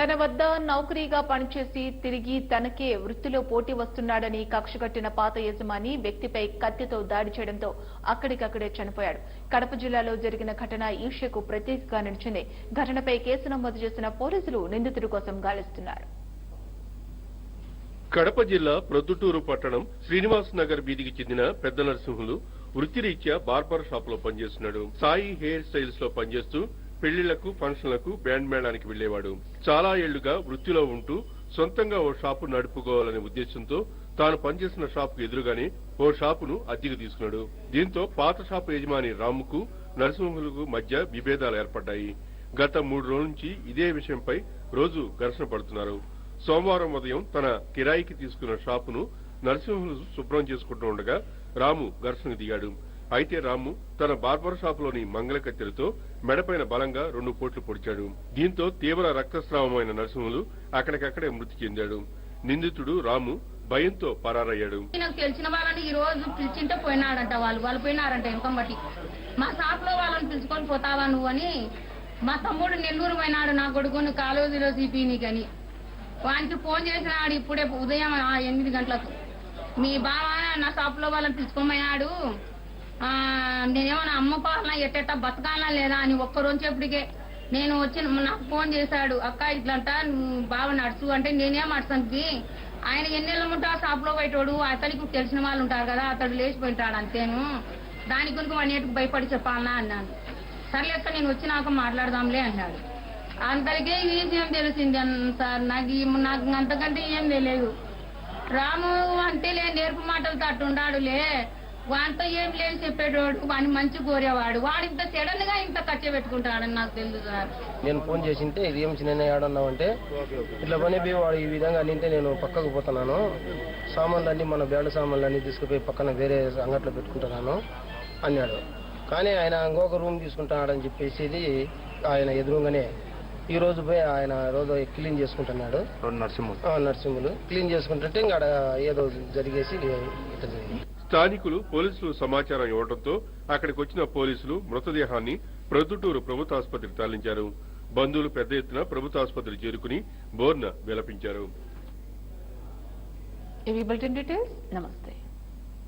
తన వద్ద నౌకరీగా పనిచేసి తిరిగి తనకే వృత్తిలో పోటీ వస్తున్నాడని కక్షగట్టిన పాత యజమాని వ్యక్తిపై కత్తితో దాడి చేయడంతో అక్కడికక్కడే చనిపోయాడు. కడప జిల్లాలో జరిగిన ఘటన ఈషకు ప్రత్యేకంగా నిలిచింది. ఘటనపై కేసు నమోదు చేసిన పోలీసులు నిందితుడి కోసం గాలిస్తున్నారు. కడప జిల్లా ప్రొద్దుటూరు పట్టణం శ్రీనివాస్ నగర్ వీధికి చెందిన పెద్ద నరసింహులు వృత్తిరీత్యా బార్బర్ షాప్లో పనిచేస్తున్నాడు. సాయి హెయిర్ స్టైల్స్లో పనిచేస్తూ పెళ్ళిళ్ళకు ఫంక్షన్లకు బ్యాండ్ మేళానికి వెళ్ళేవాడు చాలా ఏళ్ళుగా వృత్తిలో ఉంటూ సొంతంగా ఓ షాపు నడుపుకోవాలనే ఉద్దేశంతో తాను పనిచేసిన షాపుకు ఎదురుగానే ఓ షాపును అద్దెకు తీసుకున్నాడు. దీంతో పాత షాపు యజమాని రాముకు నరసింహులకు మధ్య విభేదాలు ఏర్పడ్డాయి. గత మూడు రోజుల నుంచి ఇదే విషయంపై రోజు ఘర్షణ పడుతున్నారు. సోమవారం ఉదయం తన కిరాయికి తీసుకున్న షాపును నరసింహులు శుభ్రం చేసుకుంటూ ఉండగా రాము ఘర్షణకు దిగాడు. అయితే రాము తన బార్బర్ షాపులోని మంగళ కత్తెరతో మెడపైన బలంగా రెండు పోట్లు పొడిచాడు. దీంతో తీవ్ర రక్తస్రావమైన నరసింహులు అక్కడికక్కడే మృతి చెందాడు. నిందితుడు రాము భయంతో పరారయ్యాడు. నాకు తెలిసిన వాళ్ళని ఈ రోజు పిలిచింటే పోయినాడంట వాళ్ళు. వాళ్ళు పోయినారంట వెనకం బట్టి మా షాప్లో వాళ్ళని పిలుచుకొని పోతావా నువ్వు అని మా తమ్ముడు నెల్లూరు పోయినాడు నా కొడుకుని కాలేజీలో తీపినికని వానికి ఫోన్ చేసినాడు ఇప్పుడే ఉదయం ఆ ఎనిమిది గంటలకు. మీ బావ నా షాప్లో వాళ్ళని పిలుచుకోమన్నాడు నేనేమన్నా అమ్మ పాలన ఎట్టెట్టా బతకాలా లేదా అని ఒక్క రోజు నేను వచ్చి నాకు ఫోన్ చేశాడు అక్క ఇట్లంట నువ్వు బాగా నడుచు అంటే నేనేం అడుసంకి ఆయన ఎన్నెళ్ళు ఉంటా షాప్లో పోయేటోడు? అతనికి తెలిసిన వాళ్ళు ఉంటారు కదా అతడు లేచిపోయింటాడు అంతేను. దాని గురించి వాడిని భయపడి చెప్పాలనా? అన్నాను సర్లే అక్క నేను వచ్చినాక మాట్లాడదాంలే అన్నాడు. అంతరికే ఈ విషయం తెలిసింది సార్. నాకు నాకు అంతకంటే ఏం తెలియదు రాము అంటే లే నేర్పు మాటలతో అట్టుండాడులే వానితో ఏం లేదు చెప్పేటోడు. వాని మంచి కోరేవాడు. వాడు ఇంత సడన్గా ఇంత ఖర్చు పెట్టుకుంటాడని నాకు తెలుసు సార్. నేను ఫోన్ చేసింటే ఇది ఏం చిన్న ఏడన్నావు అంటే ఇట్లా పని వాడు ఈ విధంగా నింటే నేను పక్కకు పోతున్నాను. సామాన్లు అన్ని మన బ్యాండ్ సామాన్లు అన్ని తీసుకుపోయి పక్కన వేరే అంగట్లో పెట్టుకుంటున్నాను అన్నాడు. కానీ ఆయన ఇంకొక రూమ్ తీసుకుంటున్నాడని చెప్పేసి ఆయన ఎదురుగానే. ఈ రోజు పోయి ఆయన రోజు క్లీన్ చేసుకుంటున్నాడు. నరసింహులు ఆ, నరసింహులు క్లీన్ చేసుకుంటుంటే ఇంకా ఆడ ఏదో జరిగేసి ఇట్లా జరిగింది. స్థానికులు పోలీసులు సమాచారం ఇవ్వడంతో అక్కడికి వచ్చిన పోలీసులు మృతదేహాన్ని ప్రొద్దుటూరు ప్రభుత్వ ఆసుపత్రికి తరలించారు. బంధువులు పెద్ద ఎత్తున ప్రభుత్వ ఆసుపత్రికి చేరుకుని బోర్న విలపించారు. ఇవి బులెటిన్ డీటెయిల్స్ నమస్తే